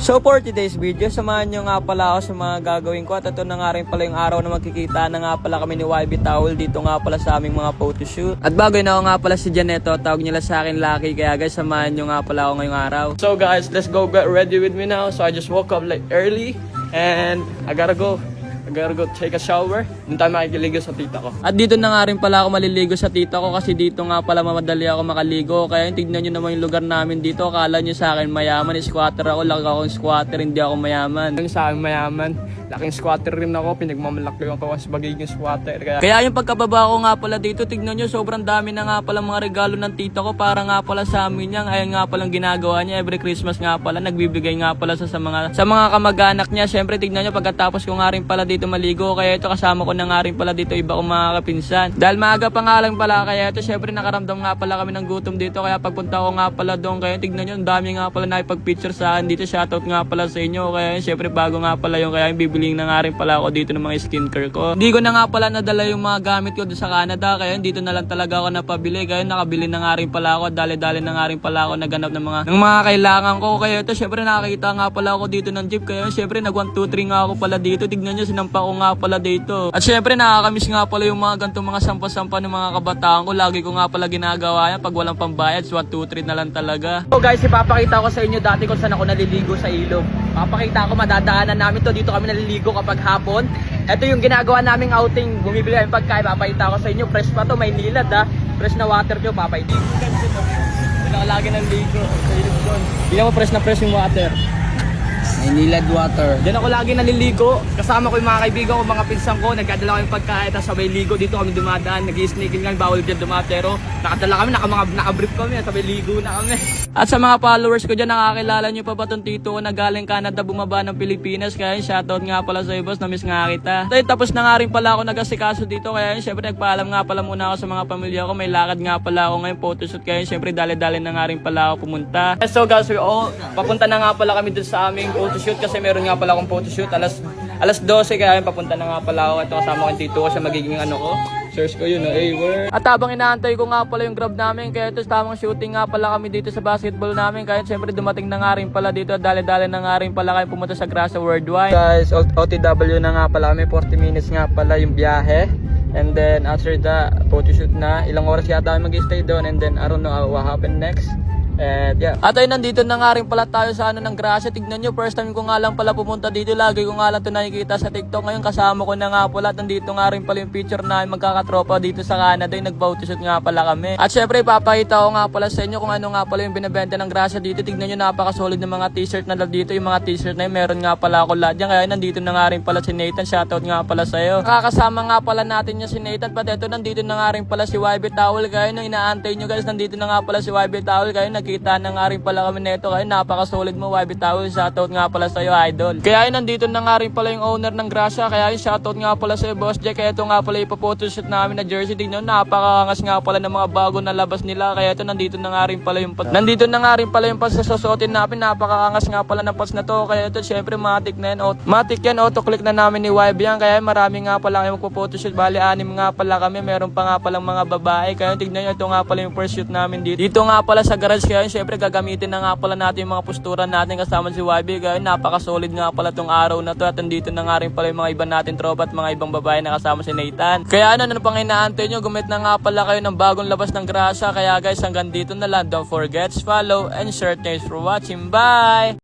So for today's video, samahan nyo nga pala ako sa mga gagawin ko at ito na nga rin pala yung araw na magkikita na nga pala kami ni YB Towel dito nga pala sa aming mga photoshoot. At bago na ako nga pala si Janeto, tawag nila sa akin Lucky kaya guys samahan nyo nga pala ako ngayong araw. So guys, let's go get ready with me now. So I just woke up like early and I gotta go. I gotta go take a shower. Doon tayo makikiligo sa tita ko. At dito na nga rin pala ako maliligo sa tita ko kasi dito nga pala mamadali ako makaligo. Kaya tignan nyo naman yung lugar namin dito. Akala nyo sa akin mayaman. Squatter ako. Laki akong squatter. Hindi ako mayaman. Yung sa akin mayaman. Laking squatter rin ako. Pinagmamalaki ako mas bagay yung squatter. Kaya, kaya yung pagkababa ko nga pala dito. Tignan nyo sobrang dami na nga pala mga regalo ng tita ko. Para nga pala sa amin yan. Ayun nga palang ginagawa niya. Every Christmas nga pala. Nagbibigay nga pala sa, sa mga sa mga kamag-anak niya. Siyempre tignan nyo pagkatapos ko nga rin pala dito maligo. Kaya ito kasama ko na nga rin pala dito iba kong mga kapinsan. Dahil maaga pa nga lang pala. Kaya ito syempre nakaramdam nga pala kami ng gutom dito. Kaya pagpunta ko nga pala doon. Kaya tignan nyo. Ang dami nga pala nakipag-picture sa akin dito. Shoutout nga pala sa inyo. Kaya syempre bago nga pala yung kaya yung bibiling na nga rin pala ako dito ng mga skincare ko. Hindi ko na nga pala nadala yung mga gamit ko sa Canada. Kaya dito na lang talaga ako napabili. Kaya nakabili na nga rin pala ako. Dali-dali na nga rin pala ako naganap ng mga, ng mga kailangan ko. Kaya ito syempre nakakita nga pala ako dito ng jeep. Kaya syempre nag 1, 2, 3 nga ako pala dito. Tignan nyo sinampa ko nga pala dito. At syempre nakakamiss nga pala yung mga ganitong mga sampa-sampa ng mga kabataan ko. Lagi ko nga pala ginagawa yan pag walang pambayad. So 1, 2, 3 na lang talaga. So guys, ipapakita ko sa inyo dati kung saan ako naliligo sa ilog. Papakita ko madadaanan namin to. Dito kami naliligo kapag hapon. Ito yung ginagawa naming outing. Bumibili kami pagkain. Papakita ko sa inyo. Fresh pa to. May nilad ha. Fresh na water nyo. Papakita. Wala ka lagi ng ligo. Hindi mo fresh na fresh yung water. May nilad water. Diyan ako lagi naliligo. Kasama ko yung mga kaibigan ko, mga pinsan ko. Nagdadala kami pagkain, tapos sabay ligo. Dito kami dumadaan. Nag-sneaking lang, bawal dyan dumaan. Pero nakadala kami, naka, mga, nakabrief kami. Sabay ligo na kami. At sa mga followers ko dyan, nakakilala nyo pa ba itong tito ko na galing Canada bumaba ng Pilipinas. Kaya yun, shoutout nga pala sa boss, na-miss nga kita. Tayo, tapos na nga rin pala ako nag-asikaso dito. Kaya yun, syempre nagpaalam nga pala muna ako sa mga pamilya ko. May lakad nga pala ako ngayon, photoshoot. Kaya yun, syempre dali-dali na nga rin pala ako pumunta. So guys, we all, papunta na nga pala kami dun sa aming photoshoot kasi meron nga pala akong photoshoot alas alas 12 kaya yun, papunta na nga pala ako ito kasama ko tito ko sa magiging ano ko search ko yun, no? hey, where? At habang inaantay ko nga pala yung grab namin, kaya ito tamang shooting nga pala kami dito sa basketball namin, kaya syempre dumating na nga rin pala dito, dali-dali na nga rin pala kayo pumunta sa Grasa Worldwide. Guys, OTW na nga pala kami, 40 minutes nga pala yung biyahe. And then after the photoshoot na, ilang oras yata kami mag-stay doon and then I don't know what happened next. And yeah. At ay nandito na nga rin pala tayo sa ano ng Gracia. Tignan nyo, first time ko nga lang pala pumunta dito. Lagi ko nga lang ito nakikita sa TikTok. Ngayon kasama ko na nga pala. Nandito nga rin pala yung picture na magkakatropa dito sa Canada. Yung nag-photoshoot nga pala kami. At syempre, ipapakita ko nga pala sa inyo kung ano nga pala yung binibenta ng Gracia dito. Tignan nyo, napaka-solid ng mga t-shirt na dito. Yung mga t-shirt na yun, meron nga pala ako lahat yan. Kaya nandito na nga rin pala si Nathan. Shoutout nga pala sa'yo. Kakasama nga pala natin niya si Nathan. Pati ito, nandito na nga rin pala si YB Towel. Kaya nung inaantay nyo guys, nandito na nga pala si YB Towel. Kaya nakita na nga rin pala kami nito. Kaya napaka-solid mo YB Towel. Shoutout nga pala sa'yo, idol. Kaya yun, nandito na nga rin pala yung owner ng Gracia. Kaya yun, shoutout nga pala sa'yo, Boss Jack. Kaya ito nga pala yung photoshoot namin na jersey. Tingnan, napakangas nga pala ng mga bago na labas nila. Kaya ito, nandito na nga rin pala yung nandito na nga rin pala yung pasasosotin namin. Napakangas nga pala ng pas na to. Kaya ito, syempre, matik na yan. Auto- Matik yan, auto-click na namin ni YB yan. Kaya marami nga pala kayo magpo-photoshoot. Bali, anim nga pala kami. Meron pa nga palang mga babae. Kaya tignan nyo, ito nga pala yung first shoot namin dito. Dito nga pala sa garage. Kaya yun, syempre, gagamitin na nga pala natin yung mga postura natin kasama si YB. Yun, napaka-solid nga pala tong araw na to. At nandito na nga rin pala yung mga iba natin tropa at mga ibang babae na kasama si Nathan. Kaya ano, ano pang inaantay nyo? Gumit na nga pala kayo ng bagong labas ng grasa. Kaya guys, hanggang dito na lang. Don't forget follow and share. Thanks for watching. Bye!